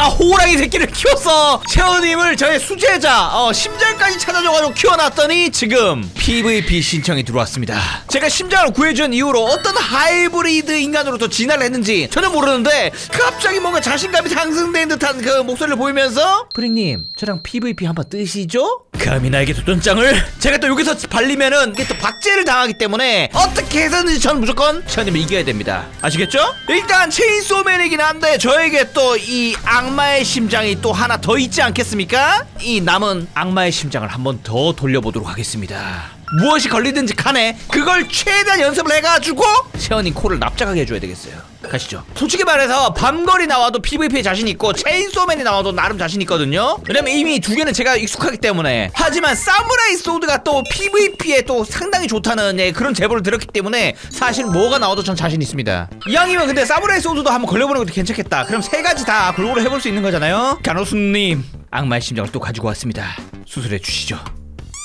내가 호랑이 새끼를 키웠어 채원님을 저의 수제자 어, 심장까지 찾아줘가지고 키워놨더니 지금 PVP 신청이 들어왔습니다 제가 심장을 구해준 이후로 어떤 하이브리드 인간으로 또 진화를 했는지 전혀 모르는데 갑자기 뭔가 자신감이 상승된 듯한 그 목소리를 보이면서 프링님 저랑 PVP 한번 뜨시죠? 감히 나에게 도전장을 제가 또 여기서 발리면은 이게 또 박제를 당하기 때문에 어떻게 해서든지 저는 무조건 채원님을 이겨야 됩니다 아시겠죠? 일단 체인소맨이긴 한데 저에게 또 이 악 마의 심장이 또 하나 더 있지 않겠습니까? 이 남은 악마의 심장을 한번 더 돌려보도록 하겠습니다 무엇이 걸리든지 간에 그걸 최대한 연습을 해가지고 세연이 코를 납작하게 해줘야 되겠어요. 가시죠. 솔직히 말해서 밤거리 나와도 PVP에 자신 있고 체인소맨이 나와도 나름 자신 있거든요. 왜냐면 이미 두 개는 제가 익숙하기 때문에. 하지만 사무라이 소드가 또 PVP에 또 상당히 좋다는 예, 그런 제보를 들었기 때문에 사실 뭐가 나와도 전 자신 있습니다. 이왕이면 근데 사무라이 소드도 한번 걸려보는 것도 괜찮겠다. 그럼 세 가지 다 골고루 해볼 수 있는 거잖아요. 가노수님 악마의 심장을 또 가지고 왔습니다. 수술해 주시죠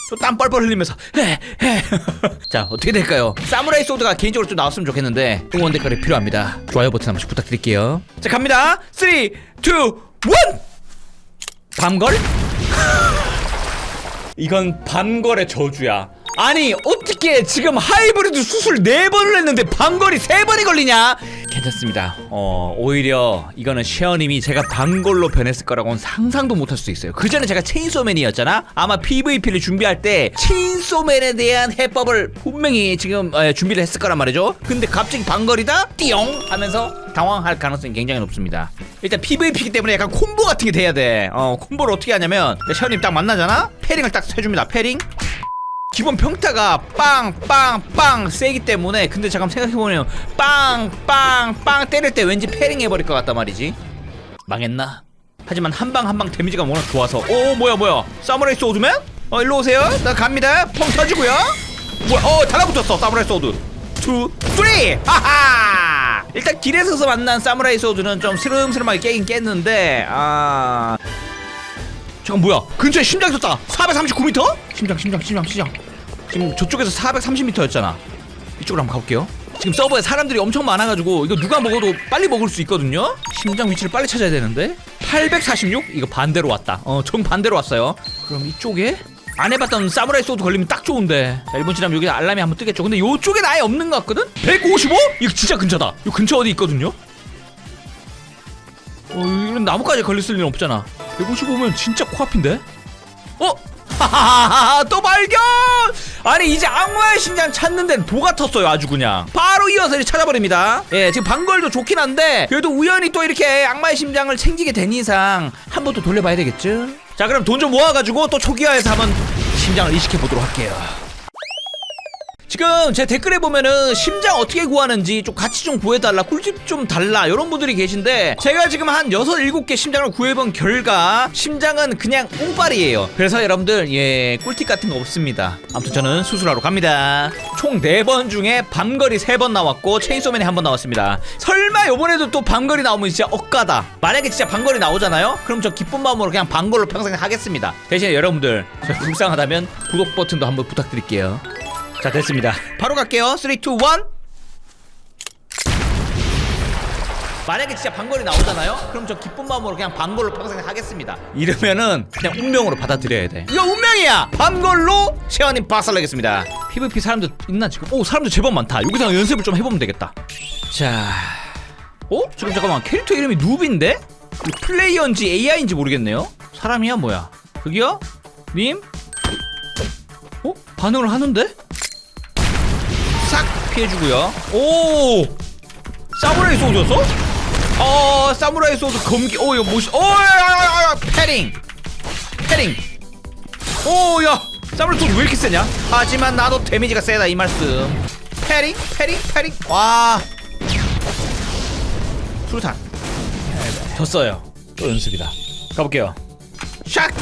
또 땀 뻘뻘 흘리면서. 자 어떻게 될까요? 사무라이 소드가 개인적으로 좀 나왔으면 좋겠는데 응원 댓글이 필요합니다 좋아요 버튼 한 번씩 부탁드릴게요 자 갑니다 3 2 1 밤걸? 이건 밤걸의 저주야 아니 어떻게 지금 하이브리드 수술 4번을 했는데 밤걸이 3번이 걸리냐? 괜찮습니다. 어 오히려 이거는 셰어님이 제가 밤걸로 변했을 거라고는 상상도 못할 수도 있어요. 그 전에 제가 체인소맨이었잖아? 아마 PVP를 준비할 때 체인소맨에 대한 해법을 분명히 지금 에, 준비를 했을 거란 말이죠. 근데 갑자기 밤걸이다? 띠용! 하면서 당황할 가능성이 굉장히 높습니다. 일단 PVP이기 때문에 약간 콤보 같은 게 돼야 돼어 콤보를 어떻게 하냐면 셰어님 딱 만나잖아? 패링을 딱 해줍니다. 패링 기본 평타가 빵빵빵 세기 때문에 근데 잠깐 생각해보면 빵빵빵 때릴 때 왠지 패링 해버릴 것 같단 말이지. 망했나? 하지만 한 방 한 방 데미지가 워낙 좋아서. 오 뭐야 뭐야? 사무라이 소드맨? 어 일로 오세요. 나 갑니다. 펑 터지고요. 뭐야 어 달라붙었어 사무라이 소드. 투 쓰리! 하하! 일단 길에서 만난 사무라이 소드는 좀 스름스름하게 깨긴 깼는데 아 잠깐 뭐야? 근처에 심장 있었다. 439m? 심장 심장 심장 심장. 지금 저쪽에서 430m였잖아. 이쪽으로 한번 가볼게요. 지금 서버에 사람들이 엄청 많아가지고 이거 누가 먹어도 빨리 먹을 수 있거든요? 심장 위치를 빨리 찾아야 되는데? 846? 이거 반대로 왔다. 어 정반대로 왔어요. 그럼 이쪽에 안 해봤던 사무라이 소드 걸리면 딱 좋은데. 자 1분 지나면 여기 알람이 한번 뜨겠죠. 근데 요쪽엔 아예 없는 것 같거든? 155? 이거 진짜 근처다. 이 근처 어디 있거든요? 어, 이런 나무까지 걸렸을 일은 없잖아. 155면 진짜 코앞인데? 어? 하하하하 또 발견! 아니 이제 악마의 심장 찾는 데는 도가 텄어요 아주 그냥 바로 이어서 이렇게 찾아버립니다 예 지금 방걸도 좋긴 한데 그래도 우연히 또 이렇게 악마의 심장을 챙기게 된 이상 한 번 또 돌려봐야 되겠죠? 자 그럼 돈 좀 모아가지고 또 초기화해서 한번 심장을 이식해 보도록 할게요 지금 제 댓글에 보면은 심장 어떻게 구하는지 좀 같이 좀 구해달라 꿀팁 좀 달라 이런 분들이 계신데 제가 지금 한 6, 7개 심장을 구해본 결과 심장은 그냥 웅빨이에요. 그래서 여러분들 예 꿀팁 같은 거 없습니다. 아무튼 저는 수술하러 갑니다. 총 4번 중에 밤거리 3번 나왔고 체인소맨이 한 번 나왔습니다. 설마 요번에도 또 밤거리 나오면 진짜 억까다. 만약에 진짜 밤거리 나오잖아요? 그럼 저 기쁜 마음으로 그냥 밤걸로 평생 하겠습니다. 대신에 여러분들 저 불쌍하다면 구독 버튼도 한번 부탁드릴게요 자 됐습니다. 바로 갈게요. 3, 2, 1 만약에 진짜 방걸이 나오잖아요? 그럼 저 기쁜 마음으로 그냥 방걸로 평생 하겠습니다. 이러면은 그냥 운명으로 받아들여야 돼. 이거 운명이야! 방걸로 세원님 박살내겠습니다. PVP 사람들 있나 지금? 오 사람들 제법 많다. 여기서 연습을 좀 해보면 되겠다. 자. 어? 지금 잠깐만. 캐릭터 이름이 누비인데? 이 플레이어인지 AI인지 모르겠네요. 사람이야 뭐야? 저기요? 님? 어? 반응을 하는데? 싹 피해주고요. 오 사무라이 소드였어? 어 사무라이 소드 검기. 오 이거 뭐시? 오야야야 패링 패링. 오야 사무라이 소드 왜 이렇게 세냐? 하지만 나도 데미지가 세다 이 말씀. 패링 패링 패링. 와 수류탄. 졌어요. 또 연습이다. 가볼게요. 샥.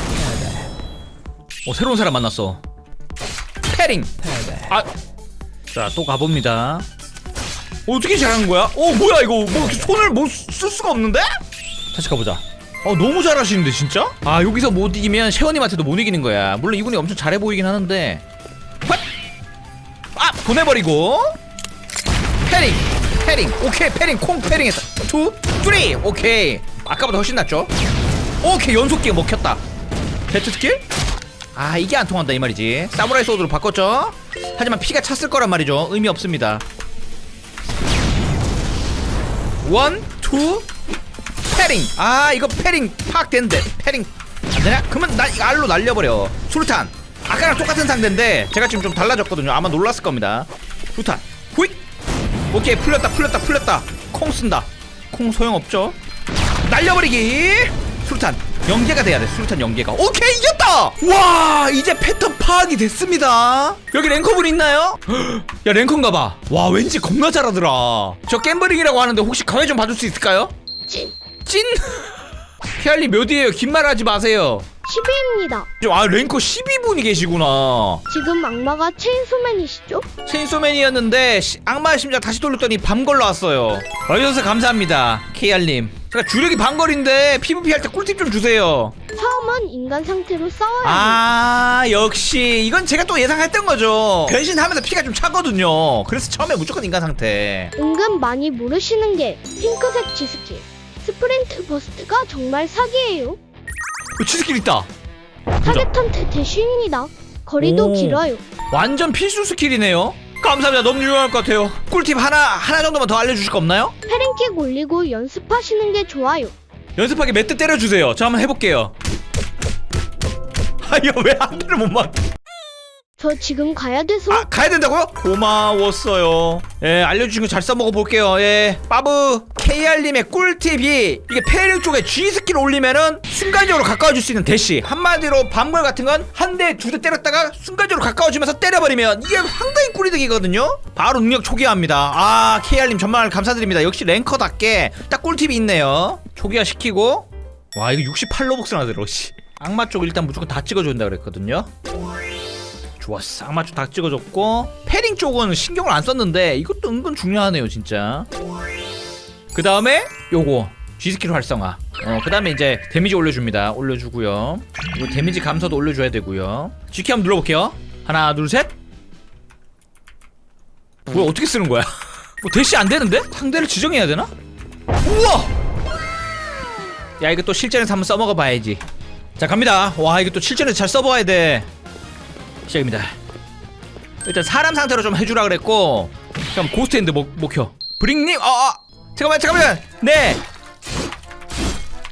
오 새로운 사람 만났어. 패링. 아. 자, 또 가봅니다. 어떻게 잘하는 거야? 어, 뭐야, 이거. 뭐, 손을 뭐쓸 수가 없는데? 다시 가보자. 어, 너무 잘하시는데, 진짜? 아, 여기서 못 이기면 셰원님한테도 못 이기는 거야. 물론 이분이 엄청 잘해 보이긴 하는데. 헛! 아, 보내버리고. 패링! 패링! 오케이, 패링! 콩 패링 했어. 투, 쓰리! 오케이. 아까보다 훨씬 낫죠 오케이 연속기가 먹혔다 배트 스킬? 아 이게 안 통한다 이 말이지 사무라이 소드로 바꿨죠 하지만 피가 찼을 거란 말이죠. 의미 없습니다. 원, 투, 패링 아 이거 패링 파악되는데. 패링 안되나? 그러면 나 이거 알로 날려버려. 수류탄. 아까랑 똑같은 상대인데 제가 지금 좀 달라졌거든요. 아마 놀랐을 겁니다. 수류탄. 후익 오케이 풀렸다 풀렸다 풀렸다. 콩 쓴다. 콩 소용없죠? 날려버리기! 수류탄 연계가 돼야 돼 수류탄 연계가. 오케이 이겼다! 와 이제 패턴 파악이 됐습니다. 여기 랭커분 있나요? 야 랭커인가 봐. 와 왠지 겁나 잘하더라. 저 갬버링이라고 하는데 혹시 가회 좀 봐줄 수 있을까요? 찐. 찐? 히알리 몇이에요? 긴말 하지 마세요. 10위입니다. 아 랭커 12분이 계시구나. 지금 악마가 체인소맨이시죠? 체인소맨이었는데 시- 악마의 심장 다시 돌렸더니 밤 걸러 왔어요. 와주셔서 감사합니다 KR님 제가 주력이 밤걸인데 PVP 할 때 꿀팁 좀 주세요 처음은 인간 상태로 싸워야 해요. 아 역시 이건 제가 또 예상했던 거죠 변신하면서 피가 좀 차거든요 그래서 처음에 무조건 인간 상태 은근 많이 모르시는 게 핑크색 G스킬. 스프린트 버스트가 정말 사기예요. 어, 치스킬 있다 타겟한테 대쉬입니다. 거리도 오. 길어요. 완전 필수 스킬이네요 감사합니다 너무 유용할 것 같아요 꿀팁 하나 하나 정도만 더 알려주실 거 없나요? 패링킥 올리고 연습하시는 게 좋아요. 연습하게 몇대 때려주세요 저 한번 해볼게요 아야 왜 한 대를 못 맞... 저 지금 가야 돼서 아 가야 된다고요? 고마웠어요. 예 알려주신 거 잘 써먹어 볼게요. 예 빠브 KR님의 꿀팁이 이게 페링 쪽에 G 스킬 올리면은 순간적으로 가까워질 수 있는 대시 한마디로 밤걸 같은 건 한 대 두 대 때렸다가 순간적으로 가까워지면서 때려버리면 이게 상당히 꿀이득이거든요. 바로 능력 초기화합니다. 아 KR님 정말 감사드립니다. 역시 랭커답게 딱 꿀팁이 있네요. 초기화 시키고 와 이거 68로벅스나 들어 씨. 악마 쪽 일단 무조건 다 찍어준다 그랬거든요. 좋았어. 쌍마추 다 찍어줬고 패링 쪽은 신경을 안 썼는데 이것도 은근 중요하네요 진짜. 그 다음에 요거 G스킬 활성화. 어 그 다음에 이제 데미지 올려줍니다. 올려주고요. 그리고 데미지 감소도 올려줘야 되고요. G키 한번 눌러볼게요. 하나 둘셋. 뭐야 어떻게 쓰는 거야? 뭐 대시 안 되는데? 상대를 지정해야 되나? 우와! 야 이거 또 실전에서 한번 써먹어 봐야지. 자 갑니다. 와 이거 또 실전에서 잘 써봐야 돼 시작입니다. 일단 사람 상태로 좀 해주라 그랬고 그럼 고스트 핸드 목, 목혀 브링님 어, 어. 잠깐만 잠깐만. 네.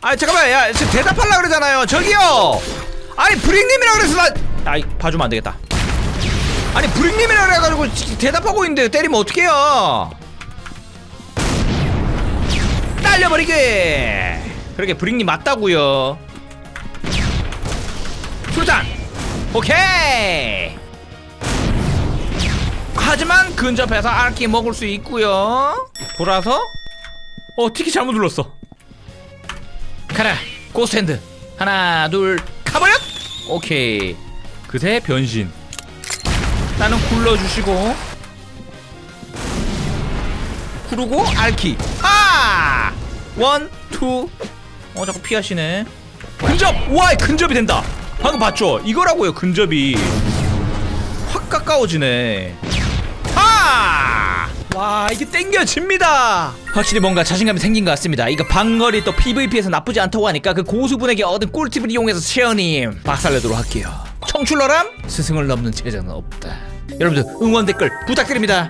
아 잠깐만. 야 지금 대답하려 그러잖아요. 저기요. 아니 브링님이라 그래서 나 아이 봐주면 안 되겠다. 아니 브링님이라 그래가지고 지- 대답하고 있는데 때리면 어떡해요? 날려버리게. 그러게 브링님 맞다고요. 술탄 오케이 하지만 근접해서 알키 먹을 수 있고요. 돌아서? 어 티키 잘못 눌렀어. 가라 고스핸드. 하나 둘 가버렸! 오케이. 그새 변신. 나는 굴러주시고. 구르고 알키. 아! 아원투 어 자꾸 피하시네. 근접! 와 근접이 된다. 방금 봤죠? 이거라고요 근접이. 확 가까워지네. 하! 와 이게 땡겨집니다. 확실히 뭔가 자신감이 생긴 것 같습니다. 이거 방거리 또 PVP에서 나쁘지 않다고 하니까 그 고수분에게 얻은 꿀팁을 이용해서 셰어님 박살내도록 할게요. 청출러람? 스승을 넘는 제자는 없다. 여러분들 응원 댓글 부탁드립니다